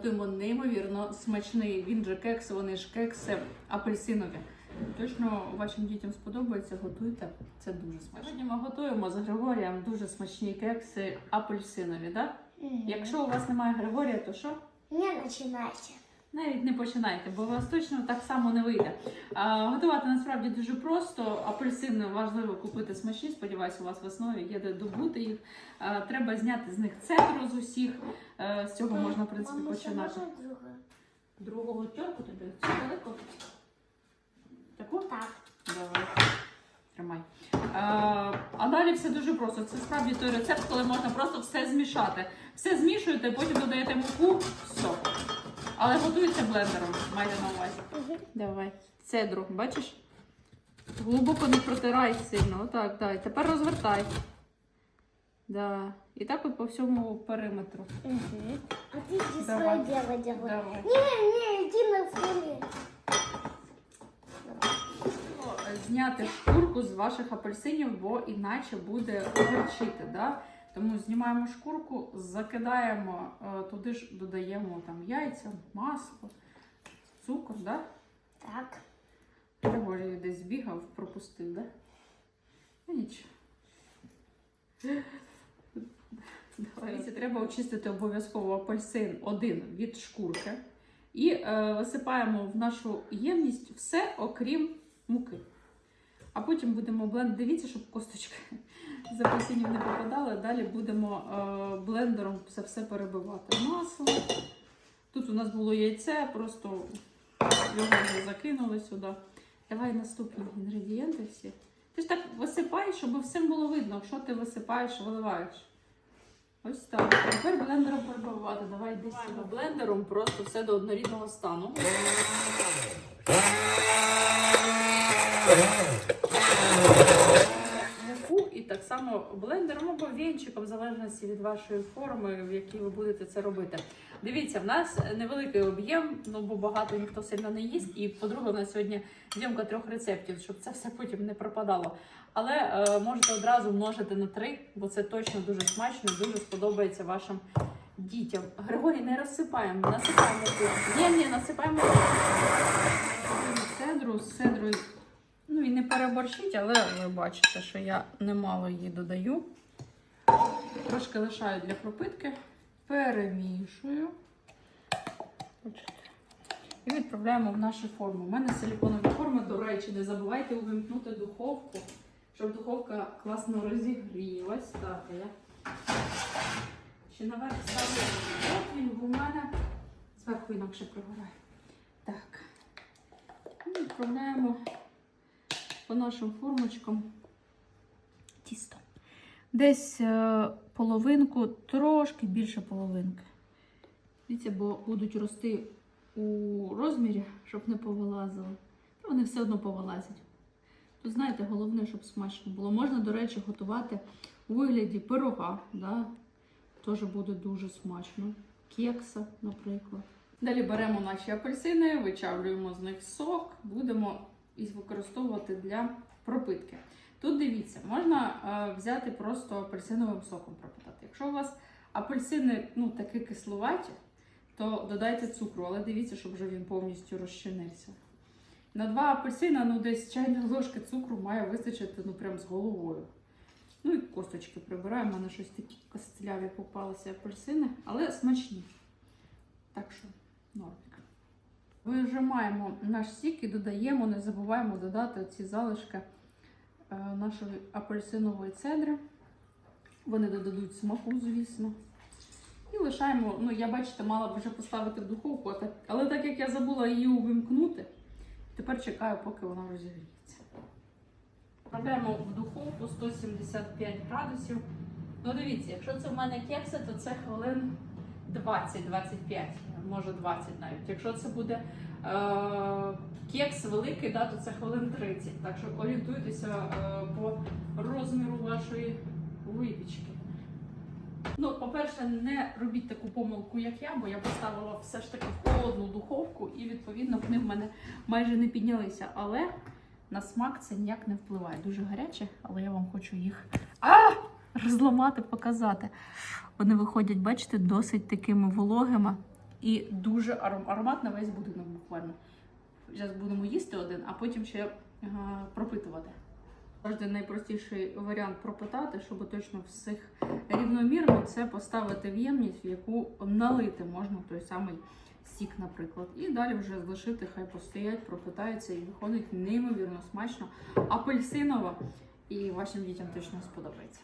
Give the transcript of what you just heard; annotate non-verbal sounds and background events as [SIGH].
Готуємо неймовірно смачний. Він же кекси, вони ж кекси апельсинові. Точно вашим дітям сподобається, готуйте. Це дуже смачно. Сьогодні ми готуємо з Григорієм дуже смачні кекси апельсинові. Да? Якщо у вас немає Григорія, то що? Не начинайте. Навіть не починайте, бо у вас точно так само не вийде. А, готувати насправді дуже просто. Апельсини важливо купити смачні. Сподіваюся, у вас в основі є де добути їх. А, треба зняти з них цедру з усіх. Е, з цього можна, в принципі, Мама, ще починати. можна друге? Другого терку тобі цю велику. Таку? Так. Давай. Тримай. А, а далі все дуже просто. Це справді той рецепт, коли можна просто все змішати. Все змішуєте, потім додаєте муку, все. Але готується блендером, майте на увазі. Давай. Цедру, бачиш? Глибоко не протирай сильно. Отак, дай. Тепер розвертай. Да. І так от по всьому периметру. Угу. А Давай. свое дело делай. Давай. Не, не, иди на фуре. зняти шкурку з ваших апельсинів, бо іначе буде горчити. Да? Тому знімаємо шкурку, закидаємо, е, туди ж додаємо там яйця, масло, цукор, да? Так. Григорій десь збігав, пропустив, да? Ну нічого. Дивіться, треба очистити обов'язково апельсин один від шкурки. І е, висипаємо в нашу ємність все, окрім муки. А потім будемо бленд. Дивіться, щоб косточки [LAUGHS] з апельсинів не попадали. Далі будемо е, блендером це все перебивати. Масло. Тут у нас було яйце, просто його вже закинули сюди. Давай наступні інгредієнти всі. Ти ж так висипаєш, щоб всім було видно, що ти висипаєш, виливаєш. Ось так. Тепер блендером перебивати. Давай сюди. Блендером просто все до однорідного стану. Муку і так само блендером або вінчиком, в залежності від вашої форми, в якій ви будете це робити. Дивіться, в нас невеликий об'єм, ну бо багато ніхто сильно не їсть. І по-друге, у нас сьогодні зйомка трьох рецептів, щоб це все потім не пропадало. Але е, можете одразу множити на три, бо це точно дуже смачно, дуже сподобається вашим дітям. Григорій, не розсипаємо, насипаємо тут. Ні, ні, насипаємо цедру. Ну і не переборщіть, але ви бачите, що я немало її додаю. Трошки лишаю для пропитки. Перемішую. І відправляємо в нашу форму. У мене силіконові форми, до речі, не забувайте увімкнути духовку, щоб духовка класно розігрілась. Так, я ще наверх ставлю противень, бо мене зверху інакше пригорає. Так. І відправляємо по нашим формочкам тісто. Десь е, половинку, трошки більше половинки. Дивіться, бо будуть рости у розмірі, щоб не повилазили. Та Вони все одно повилазять. То знаєте, головне, щоб смачно було. Можна, до речі, готувати у вигляді пирога. Да? Теж буде дуже смачно. Кекса, наприклад. Далі беремо наші апельсини, вичавлюємо з них сок, будемо і використовувати для пропитки. Тут дивіться, можна е, взяти просто апельсиновим соком пропитати. Якщо у вас апельсини ну, такі кисловаті, то додайте цукру, але дивіться, щоб вже він повністю розчинився. На два апельсина, ну десь чайної ложки цукру має вистачити ну прям з головою. Ну і косточки прибираємо, мене щось такі костляві попалися апельсини, але смачні. Так що, нормик. Вижимаємо наш сік і додаємо, не забуваємо додати ці залишки е, нашої апельсинової цедри. Вони додадуть смаку, звісно. І лишаємо, ну я бачите, мала б вже поставити в духовку, але так як я забула її увімкнути, тепер чекаю, поки вона розігріється. Вправляємо в духовку 175 градусів. Ну дивіться, якщо це в мене кекси, то це хвилин 20-25, може 20 навіть. Якщо це буде е, кекс великий, да, то це хвилин 30. Так що орієнтуйтеся е, по розміру вашої випічки. Ну, по-перше, не робіть таку помилку, як я, бо я поставила все ж таки в холодну духовку, і відповідно вони в мене майже не піднялися. Але на смак це ніяк не впливає. Дуже гаряче, але я вам хочу їх а! Розламати, показати. Вони виходять, бачите, досить такими вологими. І дуже аром- аромат на весь будинок буквально. Зараз будемо їсти один, а потім ще е, пропитувати. Завжди найпростіший варіант пропитати, щоб точно всіх рівномірно це поставити в ємність, в яку налити можна той самий сік, наприклад. І далі вже залишити, хай постоять, пропитаються і виходить неймовірно смачно, апельсиново, і вашим дітям точно сподобається.